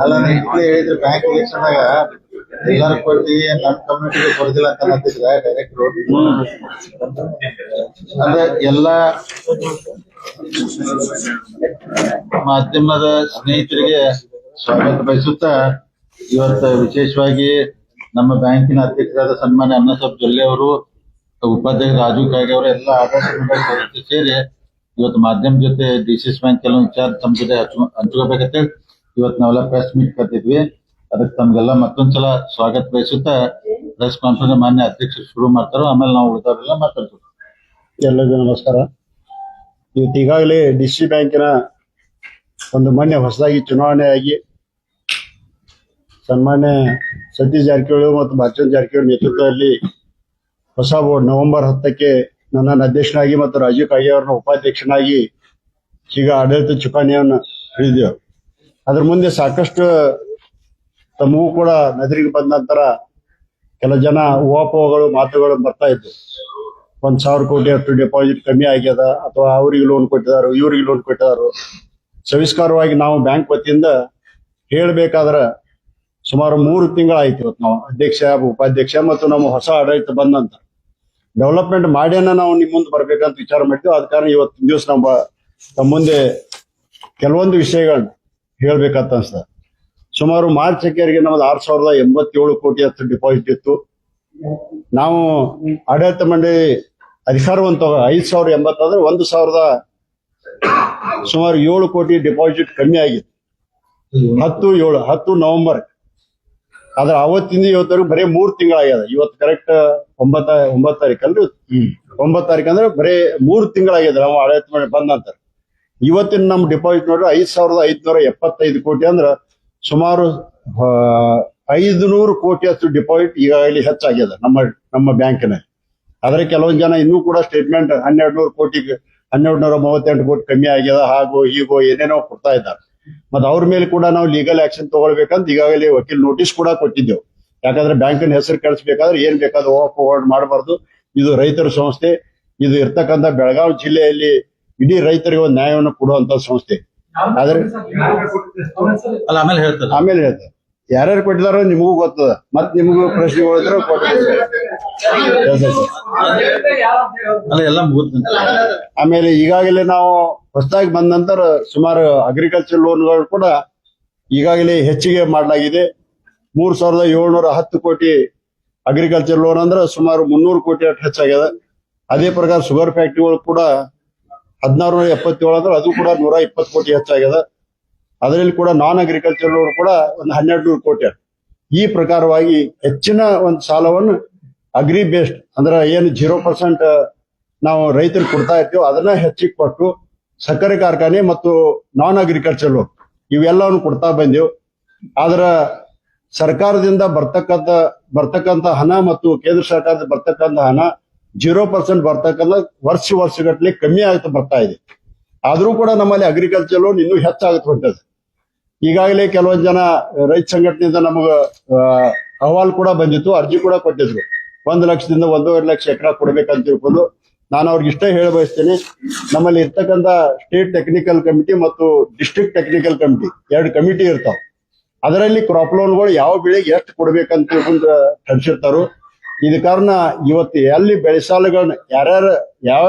ಅಲ್ಲ ನಾ ಇಟ್ಲಿ ಹೇಳಿದ್ರು ಬ್ಯಾಂಕ್ ಎಲೆಕ್ಷನ್ದಾಗ ಎಲ್ಲಾರು ಕೊಟ್ಟಿ ನಮ್ ಕಮ್ಯುನಿಟಿಗೆ ಕೊಡ್ತಿಲ್ಲ ಅಂತ ಅಂತಿದ್ರ ಡೈರೆಕ್ಟ್ ಅಂದ್ರೆ ಎಲ್ಲಾ ಮಾಧ್ಯಮದ ಸ್ನೇಹಿತರಿಗೆ ಸ್ವಾಗತ ಬಯಸುತ್ತಾ ಇವತ್ತು ವಿಶೇಷವಾಗಿ ನಮ್ಮ ಬ್ಯಾಂಕಿನ ಅಧ್ಯಕ್ಷರಾದ ಸನ್ಮಾನ್ಯ ಅನ್ನಸಬ್ ಜೊಲ್ಲೆ ಅವರು, ಉಪಾಧ್ಯಕ್ಷ ರಾಜು ಕಾಗೆ ಅವರು ಎಲ್ಲ ಆಡಳಿತ ಸೇರಿ ಇವತ್ತು ಮಾಧ್ಯಮ ಜೊತೆ ಡಿ ಸಿ ಎಸ್ ಬ್ಯಾಂಕ್ ಕೆಲವು ವಿಚಾರ ತಮ್ಮ ಜೊತೆ ಇವತ್ತು ನಾವೆಲ್ಲ ಪ್ರೆಸ್ ಮೀಟ್ ಕರ್ತಿದ್ವಿ ಅದಕ್ಕೆ ತಮ್ಗೆಲ್ಲ ಮತ್ತೊಂದ್ಸಲ ಸ್ವಾಗತ ಬಯಸುತ್ತಾ ಪ್ರೆಸ್ ಕಾನ್ಫರೆನ್ಸ್ ಮಾನ್ಯ ಅಧ್ಯಕ್ಷರು ಶುರು ಮಾಡ್ತಾರೋ, ಆಮೇಲೆ ನಾವು ಉಳಿದವರೆಲ್ಲ ಮಾತಾಡ್ತೀವಿ. ಎಲ್ಲರಿಗೂ ನಮಸ್ಕಾರ. ಇವತ್ತು ಈಗಾಗಲೇ ಡಿ ಸಿ ಬ್ಯಾಂಕಿನ ಒಂದು ಮೊನ್ನೆ ಹೊಸದಾಗಿ ಚುನಾವಣೆ ಆಗಿ ಸನ್ಮಾನ್ಯ ಸತೀಶ್ ಜಾರಕಿಹೊಳಿ ಮತ್ತು ಭಾರಚಂದ್ರ ಜಾರಕಿಹೊಳಿ ನೇತೃತ್ವದಲ್ಲಿ ಹೊಸ ಬೋರ್ಡ್ ನವೆಂಬರ್ ಹತ್ತಕ್ಕೆ ನನ್ನನ್ನು ಅಧ್ಯಕ್ಷನಾಗಿ ಮತ್ತು ರಾಜೀವ್ ಕಾಗೆ ಅವರನ್ನ ಉಪಾಧ್ಯಕ್ಷನಾಗಿ ಈಗ ಆಡಳಿತ ಚುಕಾಣಿಯನ್ನು ಹಿಡಿದೆವು ಅದ್ರ ಮುಂದೆ ಸಾಕಷ್ಟು ತಮಗೂ ಕೂಡ ನದಿರಿಗೆ ಬಂದ ನಂತರ ಕೆಲ ಜನ ಊಹಾಪೋಹಗಳು ಮಾತುಗಳು ಬರ್ತಾ ಇದ್ವು. ಒಂದ್ ಸಾವಿರ ಕೋಟಿ ಅಷ್ಟು ಡೆಪಾಸಿಟ್ ಕಮ್ಮಿ ಆಗ್ಯದ, ಅಥವಾ ಅವ್ರಿಗೆ ಲೋನ್ ಕೊಟ್ಟಿದಾರು, ಇವ್ರಿಗೆ ಲೋನ್ ಕೊಟ್ಟಿದಾರು. ಸವಿಸ್ಕಾರವಾಗಿ ನಾವು ಬ್ಯಾಂಕ್ ವತಿಯಿಂದ ಹೇಳ್ಬೇಕಾದ್ರ ಸುಮಾರು ಮೂರು ತಿಂಗಳಾಯ್ತು ಇವತ್ತು ನಾವು ಅಧ್ಯಕ್ಷ, ಉಪಾಧ್ಯಕ್ಷ ಮತ್ತು ನಮ್ಮ ಹೊಸ ಆಡಳಿತ ಬಂದಂತ ಡೆವಲಪ್ಮೆಂಟ್ ಮಾಡ್ಯಾನ ನಾವು ನಿಮ್ಮ ಮುಂದೆ ಬರ್ಬೇಕಂತ ವಿಚಾರ ಮಾಡಿದ್ವಿ ಆದ ಕಾರಣ ಇವತ್ತಿನ ದಿವಸ ನಮ್ಮ ತಮ್ಮ ಮುಂದೆ ಕೆಲವೊಂದು ವಿಷಯಗಳನ್ನ ಹೇಳ್ಬೇಕಂತ ಅನ್ಸ್ತದೆ ಸುಮಾರು ಮಾರ್ಚ್ ಅಕ್ಕಿಯರಿಗೆ ನಮ್ದು ಆರ್ ಸಾವಿರದ ಎಂಬತ್ತೇಳು ಕೋಟಿ ಹತ್ತು ಡಿಪಾಸಿಟ್ ಇತ್ತು. ನಾವು ಆಡಳಿತ ಮಂಡಳಿ ಅಧಿಕಾರವಂತ ಐದ್ ಸಾವಿರ ಎಂಬತ್ತಾದ್ರೆ ಒಂದು ಸಾವಿರದ ಸುಮಾರು ಏಳು ಕೋಟಿ ಡಿಪಾಸಿಟ್ ಕಮ್ಮಿ ಆಗಿತ್ತು. ಹತ್ತು ಏಳು, ಹತ್ತು ನವೆಂಬರ್ ಆದ್ರೆ ಅವತ್ತಿಂದ ಇವತ್ತರೆಗೂ ಬರೀ ಮೂರ್ ತಿಂಗಳಾಗ್ಯದ. ಇವತ್ತು ಕರೆಕ್ಟ್ ಒಂಬತ್ತ ಒಂಬತ್ತು ತಾರೀಕು ಅಲ್ರಿ ಒಂಬತ್ತು ತಾರೀಕು ಅಂದ್ರೆ ಬರೀ ಮೂರ್ ತಿಂಗಳಾಗ್ಯದ ನಾವು ಆಡಳಿತ ಮಾಡಿ ಬಂದ ನಂತರ. ಇವತ್ತಿನ ನಮ್ಮ ಡಿಪಾಸಿಟ್ ನೋಡ್ರಿ ಐದ್ ಸಾವಿರದ ಐದ್ನೂರ ಎಪ್ಪತ್ತೈದು ಕೋಟಿ ಅಂದ್ರ ಸುಮಾರು ಐದು ನೂರು ಕೋಟಿ ಅಷ್ಟು ಡಿಪಾಸಿಟ್ ಈಗಾಗಲೇ ಹೆಚ್ಚಾಗ್ಯದ ನಮ್ಮ ನಮ್ಮ ಬ್ಯಾಂಕಿನಲ್ಲಿ ಆದ್ರೆ ಕೆಲವೊಂದು ಜನ ಇನ್ನೂ ಕೂಡ ಸ್ಟೇಟ್ಮೆಂಟ್ ಹನ್ನೆರಡು ನೂರು ಕೋಟಿ ಹನ್ನೆರಡು ನೂರ ಮೂವತ್ತೆಂಟು ಕೋಟಿ ಕಮ್ಮಿ ಆಗ್ಯದ ಹಾಗೂ ಹೀಗೋ ಏನೇನೋ ಕೊಡ್ತಾ ಇದ್ದಾರೆ. ಮತ್ತೆ ಅವ್ರ ಮೇಲೆ ಕೂಡ ನಾವು ಲೀಗಲ್ ಆಕ್ಷನ್ ತಗೊಳ್ಬೇಕಂತ ಈಗಾಗಲೇ ವಕೀಲ್ ನೋಟಿಸ್ ಕೂಡ ಕೊಟ್ಟಿದ್ದೆವು. ಯಾಕಂದ್ರೆ ಬ್ಯಾಂಕಿನ ಹೆಸರು ಕಳಿಸ್ಬೇಕಾದ್ರೆ ಏನ್ ಬೇಕಾದ್ರೂ ಫಾರ್ವರ್ಡ್ ಮಾಡಬಾರ್ದು. ಇದು ರೈತರ ಸಂಸ್ಥೆ. ಇದು ಇರ್ತಕ್ಕಂಥ ಬೆಳಗಾವಿ ಜಿಲ್ಲೆಯಲ್ಲಿ ಇಡೀ ರೈತರಿಗೆ ಒಂದು ನ್ಯಾಯವನ್ನು ಕೊಡುವಂತ ಸಂಸ್ಥೆ. ಆದ್ರೆ ಅಲ್ಲ ಆಮೇಲೆ ಹೇಳ್ತಾರೆ ಆಮೇಲೆ ಹೇಳ್ತಾರೆ ಯಾರ್ಯಾರು ಕೊಟ್ಟಿದಾರೋ ನಿಮಗೂ ಗೊತ್ತದ ಮತ್ ನಿಮಗೂ ಪ್ರಶ್ನೆ ಮುಗಿದ ಆಮೇಲೆ ಈಗಾಗಲೇ ನಾವು ಹೊಸದಾಗಿ ಬಂದ ನಂತರ ಸುಮಾರು ಅಗ್ರಿಕಲ್ಚರ್ ಲೋನ್ಗಳು ಕೂಡ ಈಗಾಗಲೇ ಹೆಚ್ಚಿಗೆ ಮಾಡಲಾಗಿದೆ. ಮೂರ್ ಸಾವಿರದ ಏಳ್ನೂರ ಹತ್ತು ಕೋಟಿ ಅಗ್ರಿಕಲ್ಚರ್ ಲೋನ್ ಅಂದ್ರೆ ಸುಮಾರು ಮುನ್ನೂರು ಕೋಟಿ ಅಷ್ಟು ಹೆಚ್ಚಾಗ್ಯದ. ಅದೇ ಪ್ರಕಾರ ಶುಗರ್ ಫ್ಯಾಕ್ಟ್ರಿಗಳು ಕೂಡ ಹದಿನಾರು ನೂರ ಎಪ್ಪತ್ತೇಳು ಅಂದ್ರೆ ಅದು ಕೂಡ ನೂರ ಇಪ್ಪತ್ತು ಕೋಟಿ ಹೆಚ್ಚಾಗ್ಯದ. ಅದರಲ್ಲಿ ಕೂಡ ನಾನ್ ಅಗ್ರಿಕಲ್ಚರ್ ಕೂಡ ಒಂದು ಹನ್ನೆರಡು ನೂರು ಕೋಟಿ. ಈ ಪ್ರಕಾರವಾಗಿ ಹೆಚ್ಚಿನ ಒಂದು ಸಾಲವನ್ನು ಅಗ್ರಿ ಬೇಸ್ಡ್ ಅಂದ್ರೆ ಏನು ಜೀರೋ ಪರ್ಸೆಂಟ್ ನಾವು ರೈತರಿಗೆ ಕೊಡ್ತಾ ಇರ್ತೀವಿ ಅದನ್ನ ಹೆಚ್ಚಿಗೆ ಕೊಟ್ಟು ಸಕ್ಕರೆ ಕಾರ್ಖಾನೆ ಮತ್ತು ನಾನ್ ಅಗ್ರಿಕಲ್ಚರ್ ಲೋನ್ ಇವೆಲ್ಲವನ್ನು ಕೊಡ್ತಾ ಬಂದೆವು. ಆದ್ರ ಸರ್ಕಾರದಿಂದ ಬರ್ತಕ್ಕಂಥ ಬರ್ತಕ್ಕಂಥ ಹಣ ಮತ್ತು ಕೇಂದ್ರ ಸರ್ಕಾರದ ಬರ್ತಕ್ಕಂಥ ಹಣ ಜೀರೋ ಪರ್ಸೆಂಟ್ ಬರ್ತಕ್ಕಂಥ ವರ್ಷ ವರ್ಷಗಟ್ಟಲೆ ಕಮ್ಮಿ ಆಗ್ತಾ ಬರ್ತಾ ಇದೆ. ಆದ್ರೂ ಕೂಡ ನಮ್ಮಲ್ಲಿ ಅಗ್ರಿಕಲ್ಚರ್ ಲೋನ್ ಇನ್ನೂ ಹೆಚ್ಚಾಗುತ್ತೆ ಹೊಂಟದ ಈಗಾಗಲೇ ಕೆಲವೊಂದು ಜನ ರೈತ ಸಂಘಟನೆಯಿಂದ ನಮಗ ಅಹವಾಲು ಕೂಡ ಬಂದಿತ್ತು, ಅರ್ಜಿ ಕೂಡ ಕೊಟ್ಟಿದ್ರು. ಒಂದು ಲಕ್ಷದಿಂದ ಒಂದೂವರೆ ಲಕ್ಷ ಎಕರೆ ಕೊಡ್ಬೇಕಂತ ತಿಳ್ಕೊಂಡು ನಾನು ಅವ್ರಿಗೆ ಇಷ್ಟೇ ಹೇಳ ಬಯಸ್ತೇನೆ, ನಮ್ಮಲ್ಲಿ ಇರ್ತಕ್ಕಂಥ ಸ್ಟೇಟ್ ಟೆಕ್ನಿಕಲ್ ಕಮಿಟಿ ಮತ್ತು ಡಿಸ್ಟ್ರಿಕ್ಟ್ ಟೆಕ್ನಿಕಲ್ ಕಮಿಟಿ ಎರಡು ಕಮಿಟಿ ಇರ್ತಾವ. ಅದರಲ್ಲಿ ಕ್ರಾಪ್ ಲೋನ್ಗಳು ಯಾವ ಬೆಳೆಗೆ ಎಷ್ಟು ಕೊಡ್ಬೇಕಂತ ತಿಳ್ಕೊಂಡು ಹಂಚಿರ್ತಾರೋ ಇದ ಕಾರಣ ಇವತ್ತು ಎಲ್ಲಿ ಬೆಳೆಸಾಲಗಳನ್ನ ಯಾರ್ಯಾರು ಯಾವ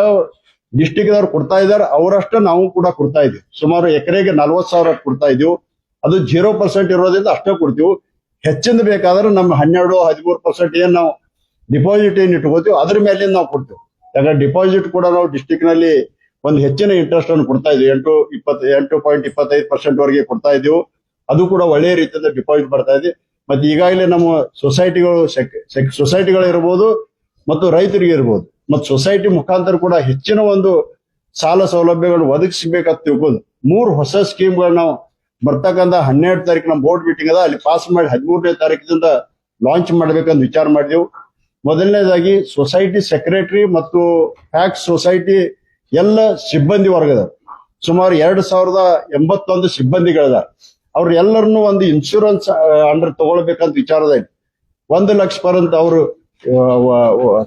ಡಿಸ್ಟಿಕ್ ದವ್ರು ಕೊಡ್ತಾ ಇದಾರೆ ಅವರಷ್ಟು ನಾವು ಕೂಡ ಕೊಡ್ತಾ ಇದೀವಿ. ಸುಮಾರು ಎಕರೆಗೆ ನಲ್ವತ್ ಸಾವಿರ ಕೊಡ್ತಾ ಇದೀವಿ. ಅದು ಜೀರೋ ಪರ್ಸೆಂಟ್ ಇರೋದ್ರಿಂದ ಅಷ್ಟೇ ಕೊಡ್ತೀವಿ. ಹೆಚ್ಚಿಂದ ಬೇಕಾದ್ರೆ ನಮ್ಮ ಹನ್ನೆರಡು, ಹದಿಮೂರು ಪರ್ಸೆಂಟ್ ಏನು ನಾವು ಡಿಪಾಸಿಟ್ ಏನು ಇಟ್ಕೋತೀವಿ ಅದ್ರ ಮೇಲೆ ನಾವು ಕೊಡ್ತೀವಿ. ಯಾಕಂದ್ರೆ ಡಿಪಾಸಿಟ್ ಕೂಡ ನಾವು ಡಿಸ್ಟಿಕ್ನಲ್ಲಿ ಒಂದು ಹೆಚ್ಚಿನ ಇಂಟ್ರೆಸ್ಟ್ ಅನ್ನು ಕೊಡ್ತಾ ಇದ್ವಿ. ಎಂಟು, ಇಪ್ಪತ್ತು, ಎಂಟು ಪಾಯಿಂಟ್ ಇಪ್ಪತ್ತೈದು ಪರ್ಸೆಂಟ್ ವರೆಗೆ ಕೊಡ್ತಾ ಇದೀವಿ ಅದು ಕೂಡ ಒಳ್ಳೆಯ ರೀತಿಯಿಂದ ಡಿಪಾಸಿಟ್ ಬರ್ತಾ ಇದೆ. ಮತ್ತೆ ಈಗಾಗಲೇ ನಮ್ಮ ಸೊಸೈಟಿಗಳು ಸೊಸೈಟಿಗಳು ಇರ್ಬೋದು ಮತ್ತು ರೈತರಿಗೆ ಇರ್ಬೋದು. ಮತ್ತು ಸೊಸೈಟಿ ಮುಖಾಂತರ ಕೂಡ ಹೆಚ್ಚಿನ ಒಂದು ಸಾಲ ಸೌಲಭ್ಯಗಳು ಒದಗಿಸಬೇಕಂತ ತಿಳ್ಕೊಂಡು ಮೂರು ಹೊಸ ಸ್ಕೀಮ್ಗಳು ನಾವು ಬರ್ತಕ್ಕಂಥ ಹನ್ನೆರಡು ತಾರೀಕು ನಮ್ಮ ಬೋರ್ಡ್ ಮೀಟಿಂಗ್ ಅದ. ಅಲ್ಲಿ ಪಾಸ್ ಮಾಡಿ ಹದಿಮೂರನೇ ತಾರೀಕಿನಿಂದ ಲಾಂಚ್ ಮಾಡ್ಬೇಕಂತ ವಿಚಾರ ಮಾಡಿದೆವು. ಮೊದಲನೇದಾಗಿ ಸೊಸೈಟಿ ಸೆಕ್ರೆಟರಿ ಮತ್ತು ಫ್ಯಾಕ್ಸ್ ಸೊಸೈಟಿ ಎಲ್ಲ ಸಿಬ್ಬಂದಿ ವರ್ಗದ ಸುಮಾರು ಎರಡು ಸಾವಿರದ ಎಂಬತ್ತೊಂದು ಸಿಬ್ಬಂದಿಗಳದ. ಅವ್ರ ಎಲ್ಲರನ್ನು ಒಂದು ಇನ್ಶೂರೆನ್ಸ್ ಅಂಡರ್ ತಗೊಳ್ಬೇಕಂತ ವಿಚಾರದ ಐತಿ ಒಂದು ಲಕ್ಷ ಪರ್ಯಂತ ಅವರು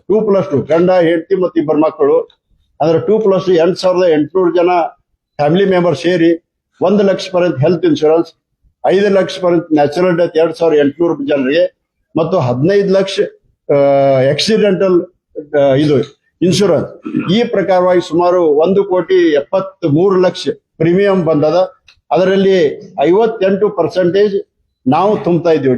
ಟೂ ಪ್ಲಸ್ ಟು ಗಂಡ, ಹೆಂಡತಿ ಮತ್ತು ಇಬ್ಬರು ಮಕ್ಕಳು. ಅಂದ್ರೆ ಟೂ ಪ್ಲಸ್ ಎಂಟು ಸಾವಿರದ ಎಂಟುನೂರು ಜನ ಫ್ಯಾಮಿಲಿ ಮೆಂಬರ್ ಸೇರಿ ಒಂದು ಲಕ್ಷ ಪರ್ಯಂತ ಹೆಲ್ತ್ ಇನ್ಶೂರೆನ್ಸ್ ಐದು ಲಕ್ಷ ಪರ್ಯಂತ ನ್ಯಾಚುರಲ್ ಡೆತ್ ಎರಡ್ ಸಾವಿರದ ಎಂಟುನೂರು ಜನರಿಗೆ, ಮತ್ತು ಹದಿನೈದು ಲಕ್ಷ ಆಕ್ಸಿಡೆಂಟಲ್ ಇದು ಇನ್ಶೂರೆನ್ಸ್ ಈ ಪ್ರಕಾರವಾಗಿ ಸುಮಾರು ಒಂದು ಕೋಟಿ ಎಪ್ಪತ್ತ್ ಮೂರು ಲಕ್ಷ ಪ್ರೀಮಿಯಂ ಬಂದದ. ಅದರಲ್ಲಿ ಐವತ್ತೆಂಟು ಪರ್ಸೆಂಟೇಜ್ ನಾವು ತುಂಬ್ತಾ ಇದ್ದೀವಿ.